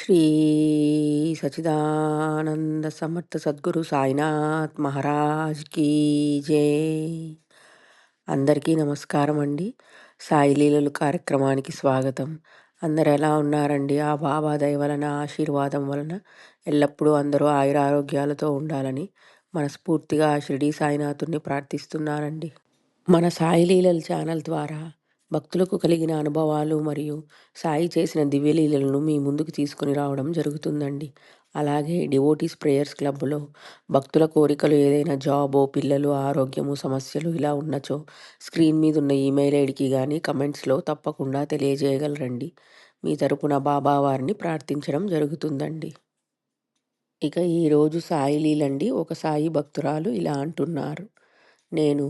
శ్రీ సచిదానంద సమర్థ సద్గురు సాయినాథ్ మహారాజ్ కీ జై. అందరికీ నమస్కారం అండి సాయి లీలలు కార్యక్రమానికి స్వాగతం. అందరు ఎలా ఉన్నారండి? ఆ బాబా దయ వలన ఆశీర్వాదం వలన ఎల్లప్పుడూ అందరూ ఆయురారోగ్యాలతో ఉండాలని మనస్ఫూర్తిగా షిరిడి సాయినాథుని ప్రార్థిస్తున్నానండి. మన సాయి లీలల ఛానల్ ద్వారా భక్తులకు కలిగిన అనుభవాలు మరియు సాయి చేసిన దివ్యలీలలను మీ ముందుకు తీసుకుని రావడం జరుగుతుందండి. అలాగే డివోటీస్ ప్రేయర్స్ క్లబ్లో భక్తుల కోరికలు ఏదైనా జాబో పిల్లలు ఆరోగ్యము సమస్యలు ఇలా ఉన్నచో స్క్రీన్ మీద ఉన్న ఈమెయిల్ ఐడికి కానీ కమెంట్స్లో తప్పకుండా తెలియజేయగలరండి. మీ తరపున బాబా వారిని ప్రార్థించడం జరుగుతుందండి. ఇక ఈరోజు సాయి లీలండి ఒక సాయి భక్తురాలు ఇలా అంటున్నారు. నేను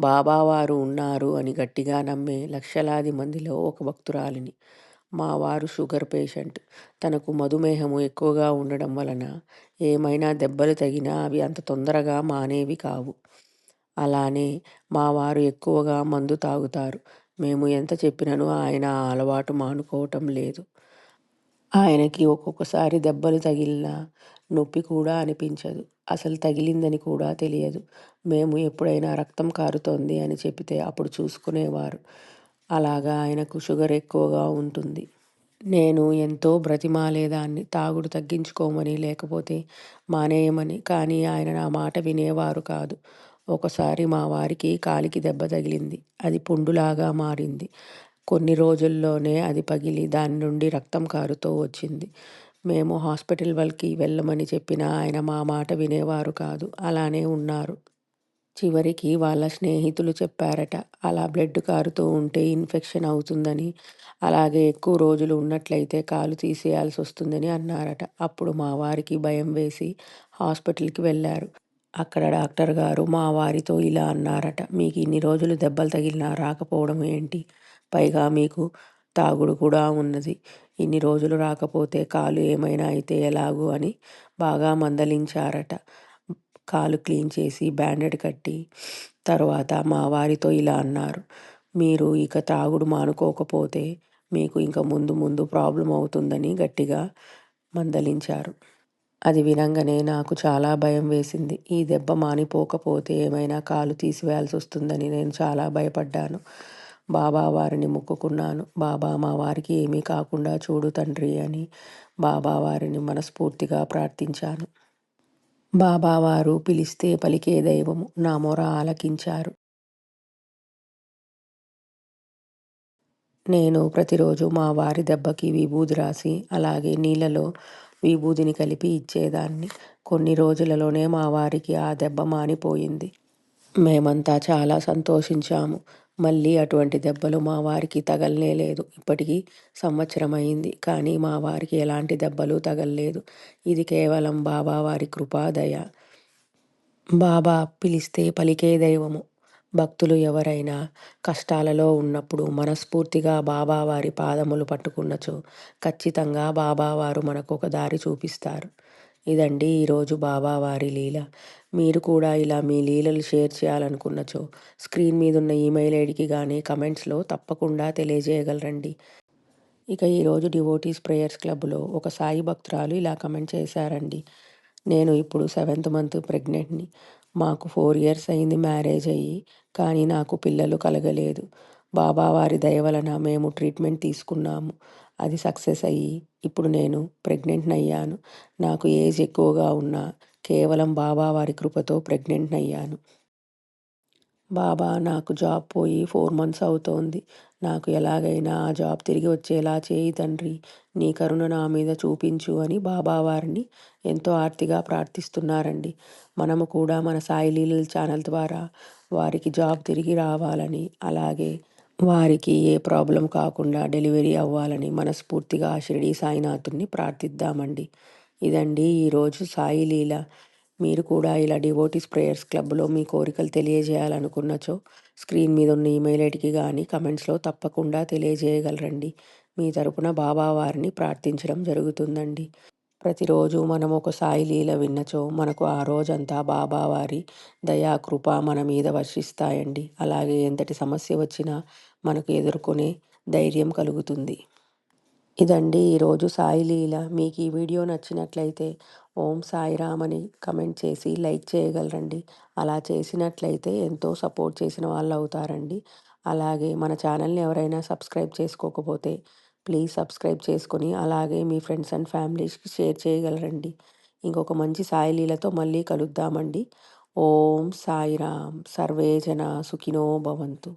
బాబావారు ఉన్నారు అని గట్టిగా నమ్మే లక్షలాది మందిలో ఒక భక్తురాలిని. మా వారు షుగర్ పేషెంట్. తనకు మధుమేహము ఎక్కువగా ఉండడం వలన ఏమైనా దెబ్బలు తగినా అవి అంత తొందరగా మానేవి కావు. అలానే మా వారు ఎక్కువగా మందు తాగుతారు. మేము ఎంత చెప్పినను ఆయన అలవాటు మానుకోవటం లేదు. ఆయనకి ఒక్కొక్కసారి దెబ్బలు తగిలినా నొప్పి కూడా అనిపించదు. అసలు తగిలిందని కూడా తెలియదు. మేము ఎప్పుడైనా రక్తం కారుతోంది అని చెబితే అప్పుడు చూసుకునేవారు. అలాగా ఆయనకు షుగర్ ఎక్కువగా ఉంటుంది. నేను ఎంతో బ్రతిమాలేదాన్ని. తాగుడు తగ్గించుకోమని లేకపోతే మానేయమని. కానీ ఆయన నా మాట వినేవారు కాదు. ఒకసారి మా వారికి కాలికి దెబ్బ తగిలింది. అది పుండులాగా మారింది. కొన్ని రోజుల్లోనే అది పగిలి దాని నుండి రక్తం కారుతూ వచ్చింది. మేము హాస్పిటల్ వాళ్ళకి వెళ్ళమని చెప్పినా ఆయన మా మాట వినేవారు కాదు. అలానే ఉన్నారు. చివరికి వాళ్ళ స్నేహితులు చెప్పారట అలా బ్లడ్ కారుతూ ఉంటే ఇన్ఫెక్షన్ అవుతుందని అలాగే ఎక్కువ రోజులు ఉన్నట్లయితే కాలు తీసేయాల్సి వస్తుందని అన్నారట. అప్పుడు మా వారికి భయం వేసి హాస్పిటల్కి వెళ్ళారు. అక్కడ డాక్టర్ గారు మా వారితో ఇలా అన్నారట మీకు ఇన్ని రోజులు దెబ్బలు తగిలినా రాకపోవడం ఏంటి? పైగా మీకు తాగుడు కూడా ఉన్నది. ఇన్ని రోజులు రాకపోతే కాలు ఏమైనా అయితే ఎలాగు అని బాగా మందలించారట. కాలు క్లీన్ చేసి బ్యాండెడ్ కట్టి తర్వాత మా వారితో ఇలా అన్నారు. మీరు ఇక తాగుడు మానుకోకపోతే మీకు ఇంకా ముందు ముందు ప్రాబ్లం అవుతుందని గట్టిగా మందలించారు. అది వినంగానే నాకు చాలా భయం వేసింది. ఈ దెబ్బ మానిపోకపోతే ఏమైనా కాలు తీసివేయాల్సి వస్తుందని నేను చాలా భయపడ్డాను. బాబా వారిని మొక్కుకున్నాను. బాబా మా వారికి ఏమీ కాకుండా చూడు తండ్రి అని బాబా వారిని మనస్ఫూర్తిగా ప్రార్థించాను. బాబావారు పిలిస్తే పలికే దైవము నా మొర ఆలకించారు. నేను ప్రతిరోజు మా వారి దెబ్బకి విభూది రాసి అలాగే నీళ్ళలో విభూదిని కలిపి ఇచ్చేదాన్ని. కొన్ని రోజులలోనే మా వారికి ఆ దెబ్బ మానిపోయింది. మేమంతా చాలా సంతోషించాము. మళ్ళీ అటువంటి దెబ్బలు మా వారికి తగలనే లేదు. ఇప్పటికీ సంవత్సరం అయింది కానీ మా వారికి ఎలాంటి దెబ్బలు తగలలేదు. ఇది కేవలం బాబా వారి కృపాదయ బాబా పిలిస్తే పలికే దైవము. భక్తులు ఎవరైనా కష్టాలలో ఉన్నప్పుడు మనస్ఫూర్తిగా బాబావారి పాదములు పట్టుకున్నచో ఖచ్చితంగా బాబావారు మనకు ఒక దారి చూపిస్తారు. ఇదండి ఈరోజు బాబావారి లీల. మీరు కూడా ఇలా మీ లీలలు షేర్ చేయాలనుకున్నచో స్క్రీన్ మీద ఉన్న ఈమెయిల్ ఐడికి కానీ కమెంట్స్లో తప్పకుండా తెలియజేయగలరండి. ఇక ఈరోజు డివోటీస్ ప్రేయర్స్ క్లబ్లో ఒక సాయి భక్తురాలు ఇలా కమెంట్ చేశారండి. నేను ఇప్పుడు సెవెంత్ మంత్ ప్రెగ్నెంట్ని. మాకు ఫోర్ ఇయర్స్ అయింది మ్యారేజ్ అయ్యి కానీ నాకు పిల్లలు కలగలేదు. బాబా వారి దయ వలన మేము ట్రీట్మెంట్ తీసుకున్నాము. అది సక్సెస్ అయ్యి ఇప్పుడు నేను ప్రెగ్నెంట్ అయ్యాను. నాకు ఏజ్ ఎక్కువగా ఉన్నా కేవలం బాబా వారి కృపతో ప్రెగ్నెంట్ అయ్యాను. బాబా నాకు జాబ్ పోయి ఫోర్ మంత్స్ అవుతోంది. నాకు ఎలాగైనా ఆ జాబ్ తిరిగి వచ్చేలా చేయి తండ్రి. నీ కరుణ నా మీద చూపించు అని బాబా వారిని ఎంతో ఆర్తిగా ప్రార్థిస్తున్నారండి. మనము కూడా మన సాయి లీలల ఛానల్ ద్వారా వారికి జాబ్ తిరిగి రావాలని అలాగే వారికి ఏ ప్రాబ్లం కాకుండా డెలివరీ అవ్వాలని మనస్ఫూర్తిగా షిరిడి సాయినాథుని ప్రార్థిద్దామండి. ఇదండి ఈరోజు సాయి లీల. మీరు కూడా ఇలా డివోటీస్ ప్రేయర్స్ క్లబ్లో మీ కోరికలు తెలియజేయాలనుకున్నచో స్క్రీన్ మీద ఉన్న ఈమెయిల్ ఐడికి కానీ కమెంట్స్లో తప్పకుండా తెలియజేయగలరండి. మీ తరపున బాబా వారిని ప్రార్థించడం జరుగుతుందండి. ప్రతిరోజు మనం ఒక సాయి లీల విన్నచో మనకు ఆ రోజంతా బాబావారి దయా కృప మన మీద వర్షిస్తాయండి. అలాగే ఎంతటి సమస్య వచ్చినా మనకు ఎదుర్కొనే ధైర్యం కలుగుతుంది. ఇదండి ఈరోజు సాయి లీల. మీకు ఈ వీడియో నచ్చినట్లయితే ఓం సాయిరామ్ అని కమెంట్ చేసి లైక్ చేయగలరండి. అలా చేసినట్లయితే ఎంతో సపోర్ట్ చేసిన వాళ్ళు అవుతారండి. అలాగే మన ఛానల్ని ఎవరైనా సబ్స్క్రైబ్ చేసుకోకపోతే ప్లీజ్ సబ్స్క్రైబ్ చేసుకొని అలాగే మీ ఫ్రెండ్స్ అండ్ ఫ్యామిలీస్కి షేర్ చేయగలరండి. ఇంకొక మంచి సాయి లీలతో మళ్ళీ కలుద్దామండి. ఓం సాయిరామ్ సర్వేజన సుఖినో భవంతు.